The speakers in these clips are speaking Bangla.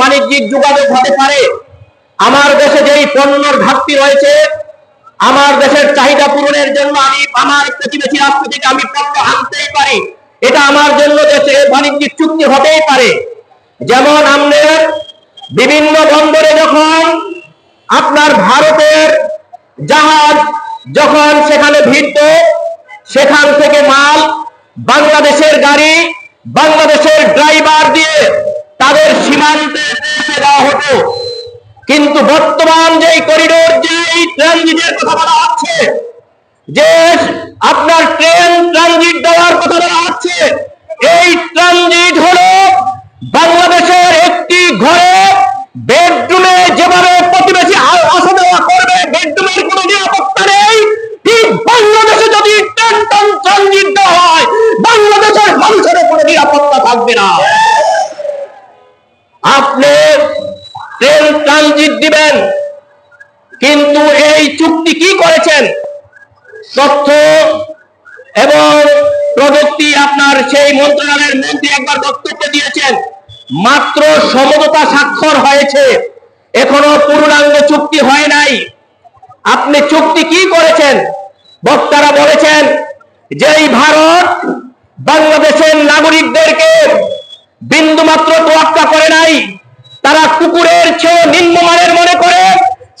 বাণিজ্যিক যোগাযোগ হতে পারে। আমার দেশে যেই পণ্যের ঘাটতি রয়েছে, আমার দেশের চাহিদা পূরণের জন্য আমি, আমার প্রতিবেশী রাষ্ট্র থেকে আমি পণ্য আনতেই পারি। এটা আমার জন্য দেশে বাণিজ্যিক চুক্তি হতেই পারে। যেমন আমাদের বিভিন্ন বন্দরে যখন আপনার ভারতের জাহাজ যখন সেখানে ভিড়ত, সেখান থেকে মাল বাংলাদেশের গাড়ি, বাংলাদেশের ড্রাইভার দিয়ে তাদের সীমান্তে পৌঁছে দেওয়া হতো। কিন্তু বর্তমান যে করিডোর যে ট্রানজিটের কথা বলা হচ্ছে, যে আপনার ট্রেন, ট্রানজিট দিবেন। কিন্তু এই চুক্তি কি করেছেন? তথ্য এবং প্রযুক্তি আপনার সেই মন্ত্রণালয়ের মন্ত্রী একবার বক্তব্য দিয়েছেন। মাত্র সমঝোতা স্বাক্ষর হয়েছে। এখনও পূর্ণাঙ্গ চুক্তি হয় নাই। আপনি চুক্তি কি করেছেন? বক্তারা বলেছেন যে এই ভারত বাংলাদেশের নাগরিকদেরকে বিন্দু মাত্র তোয়াক্কা করে নাই তারা কুকুরের চেয়ে নিম্নমানের মনে করে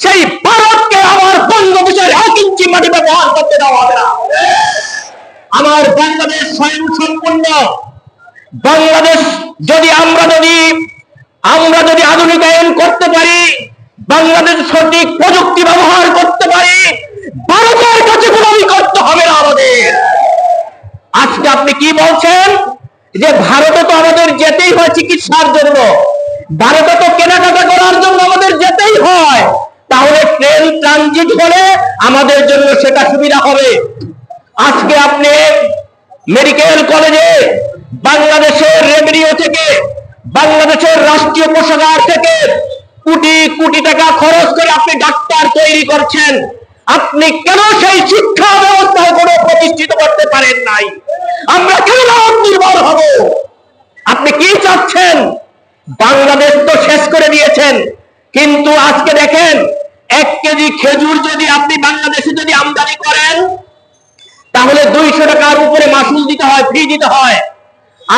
সেই ভারতকে আমার বঙ্গদেশের এক ইঞ্চি মাটি ব্যবহার করতে দেওয়া হবে না। আমার বাংলাদেশ স্বয়ং সম্পূর্ণ বাংলাদেশ যদি আমরা যদি আমরা যদি আধুনিকায়ন করতে পারি, বাংলাদেশ সঠিক প্রযুক্তি ব্যবহার করতে পারি, ভারতের কাছে গোলামি করতে হবে না আমাদের। আজকে আপনি কি বলছেন? যে ভারতে তো আমাদের যেতেই হয় চিকিৎসার জন্য, ভারতে তো কেনাকাটা করার জন্য আমাদের যেতেই হয়। ট্রেন ট্রানজিট হলে আমাদের জন্য সেটা সুবিধা হবে। আজকে আপনি মেডিকেল কলেজে বাংলাদেশের রেভিনিউ থেকে, বাংলাদেশের রাষ্ট্রীয় কোষাগার থেকে কোটি কোটি টাকা খরচ করে আপনি ডাক্তার তৈরি করছেন। আপনি কেন সেই শিক্ষা ব্যবস্থা কোনো প্রতিষ্ঠিত করতে পারেন নাই? আমরা কেন নির্ভর হব? আপনি কি চাচ্ছেন? বাংলাদেশ তো শেষ করে দিয়েছেন। কিন্তু আজকে দেখেন এক কেজি খেজুর যদি আপনি বাংলাদেশে যদি আমদানি করেন, তাহলে দুইশো টাকার উপরে মাসুল দিতে হয়, ফি দিতে হয়।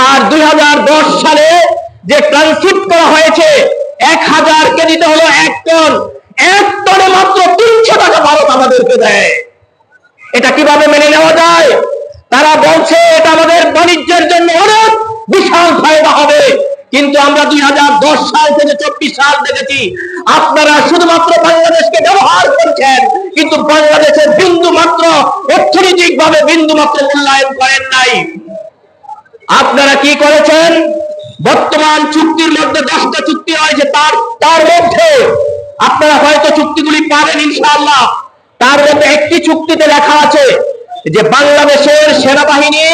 আর দুই হাজার দশ সালে যে ট্রানশিপ করা হয়েছে, এক হাজার কেজিতে হলো এক টন। এক টনে মাত্র তিনশো টাকা ভারত আমাদেরকে দেয়। এটা কীভাবে মেনে নেওয়া যায়? তারা বলছে এটা আমাদের বাণিজ্যের জন্য অনেক বিশাল ফায়দা হবে কিন্তু আমরা দুই সাল থেকে চব্বিশ সাল দেখেছি, আপনারা শুধুমাত্র বাংলাদেশকে ব্যবহার করছেন, কিন্তু বাংলাদেশের বিন্দু মাত্র অর্থনৈতিক ভাবে বিন্দু মাত্র মূল্যায়ন করেন নাই। আপনারা কি করেছেন? বর্তমান চুক্তির মধ্যে দশটা চুক্তি হয়েছে তার তার মধ্যে আপনারা হয়তো চুক্তিগুলি পাবেন ইনশাআল্লাহ। তার মধ্যে একটি চুক্তিতে লেখা আছে যে বাংলাদেশের সেনাবাহিনী